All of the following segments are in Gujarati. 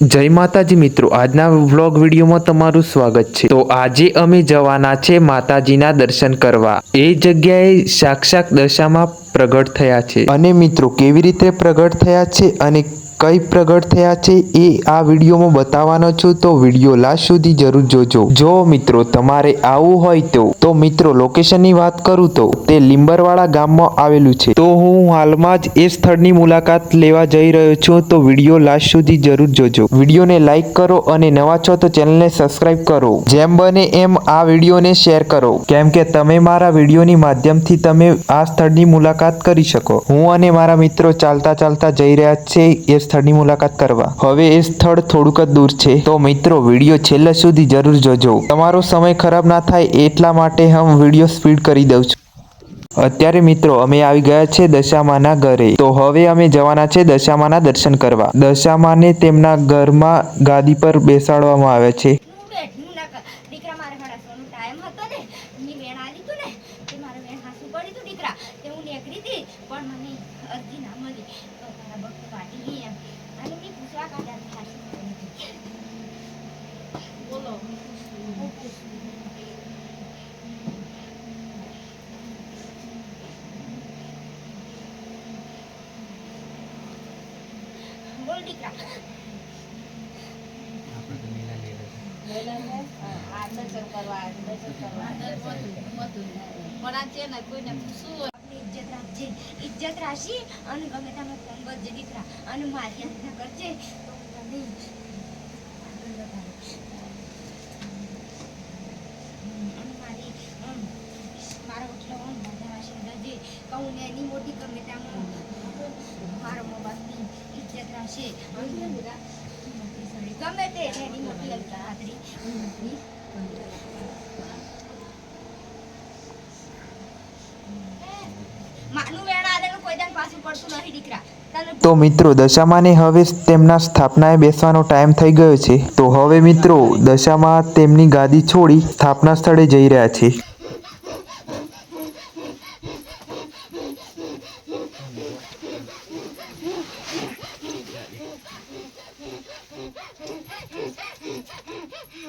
જય માતાજી મિત્રો, આજના વ્લોગ વિડીયોમાં તમારું સ્વાગત છે. તો આજે અમે જવાના છે માતાજીના દર્શન કરવા. એ જગ્યાએ સાક્ષાત દશામાં પ્રગટ થયા છે. અને મિત્રો, કેવી રીતે પ્રગટ થયા છે અને કઈ પ્રગટ થયા છે એ આ વિડીયોમાં બતાવવાનો છું. તો વીડિયો લાસ્ટ સુધી જરૂર જોજો. જો મિત્રો તમારે આવવું હોય તો તો મિત્રો લોકેશનની વાત કરું તો, તે લીંબરવાડા ગામમાં આવેલું છે. તો હું હાલમાં જ એ સ્થળની મુલાકાત લેવા જઈ રહ્યો છું. તો વીડિયો લાસ્ટ સુધી જરૂર જોજો. વિડીયોને લાઈક કરો અને નવા છો તો ચેનલને સબસ્ક્રાઇબ કરો. જેમ બને એમ આ વિડીયોને શેર કરો. કેમ કે તમે મારા વિડીયોની માધ્યમથી તમે આ સ્થળની મુલાકાત કરી શકો. હું અને મારા મિત્રો ચાલતા ચાલતા જઈ રહ્યા છે એ સ્થળની મુલાકાત કરવા. હવે એ સ્થળ થોડુંક જ દૂર છે. તો મિત્રો, વીડિયો છેલ્લે સુધી જરૂર જોજો. તમારો સમય ખરાબ ના થાય એટલા માટે હું વીડિયો સ્પીડ કરી દઉં છું. અત્યારે મિત્રો, અમે આવી ગયા છે દશામાના ઘરે. તો હવે અમે જવાના છે દશામાના દર્શન કરવા. દશામાને તેમના ઘરમાં ગાદી પર બેસાડવામાં આવે છે હું બેઠું ના કર દીકરા મારે હડાસવાનો ટાઈમ હતો ને મેં વેણ આલી તું ને તે મારે વેણ હાસું પડી તું દીકરા તે હું નીકળી હતી પણ મને અરજી ના મળી તો મારા ભક્ત વાટી ગઈ એમ અને મેં પૂછવા કાઢ્યા મેં હાસું પડી હતી બોલો હું પૂછું. બોલ દીકરા આપણી ઇજ્જત રાખજે ઇજ્જત અને ગમે તમે ફોન કરજે દીકરા. અને મારી આજ્ઞા કરજે તો તમે આગળ વધારીશ. મારી એટલો બધા આશીર્વાદ દે કહું ને, એની મોટી ગમે ત્યાં મારો મા બાપની ઇજ્જત રાખશે ગમે તે એની મોટી તો મિત્રો, દશામાને હવે તેમના સ્થાપનાએ બેસવાનો ટાઈમ થઈ ગયો છે. તો હવે મિત્રો, દશામાં તેમની ગાદી છોડી સ્થાપના સ્થળે જઈ રહ્યા છે.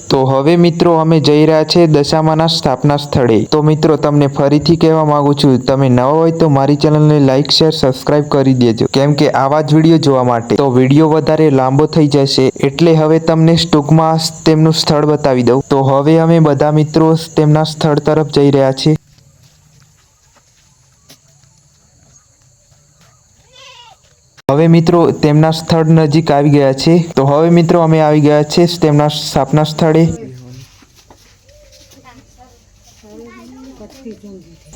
તો હવે મિત્રો અમે જઈ રહ્યા છે દશામાના સ્થાપના સ્થળે. તો મિત્રો, તમને ફરીથી કહેવા માંગુ છું, તમે નવા હોય તો મારી ચેનલને લાઈક, શેર, સબસ્ક્રાઇબ કરી દેજો. કેમ કે આવા જ વીડિયો જોવા માટે. તો વીડિયો વધારે લાંબો થઈ જશે, એટલે હવે તમને ટૂંકમાં તેમનું સ્થળ બતાવી દઉં. તો હવે અમે બધા મિત્રો તેમના સ્થળ તરફ જઈ રહ્યા છીએ. હવે મિત્રો, તેમના સ્થળ નજીક આવી ગયા છે. તો હવે મિત્રો, અમે આવી ગયા છે તેમના સ્થાપના સ્થળે.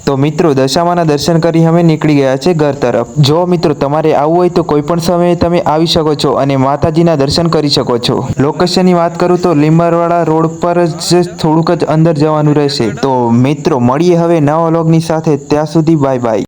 તો મિત્રો, દશામાના દર્શન કરી અમે નીકળી ગયા છે ઘર તરફ. જો મિત્રો, તમારે આવવું હોય તો કોઈ પણ સમયે તમે આવી શકો છો અને માતાજીના દર્શન કરી શકો છો. લોકેશનની વાત કરું તો લીંબરવાડા રોડ પર જ થોડુંક જ અંદર જવાનું રહેશે. તો મિત્રો, મળીએ હવે નવા વ્લોગની સાથે. ત્યાં સુધી બાય બાય.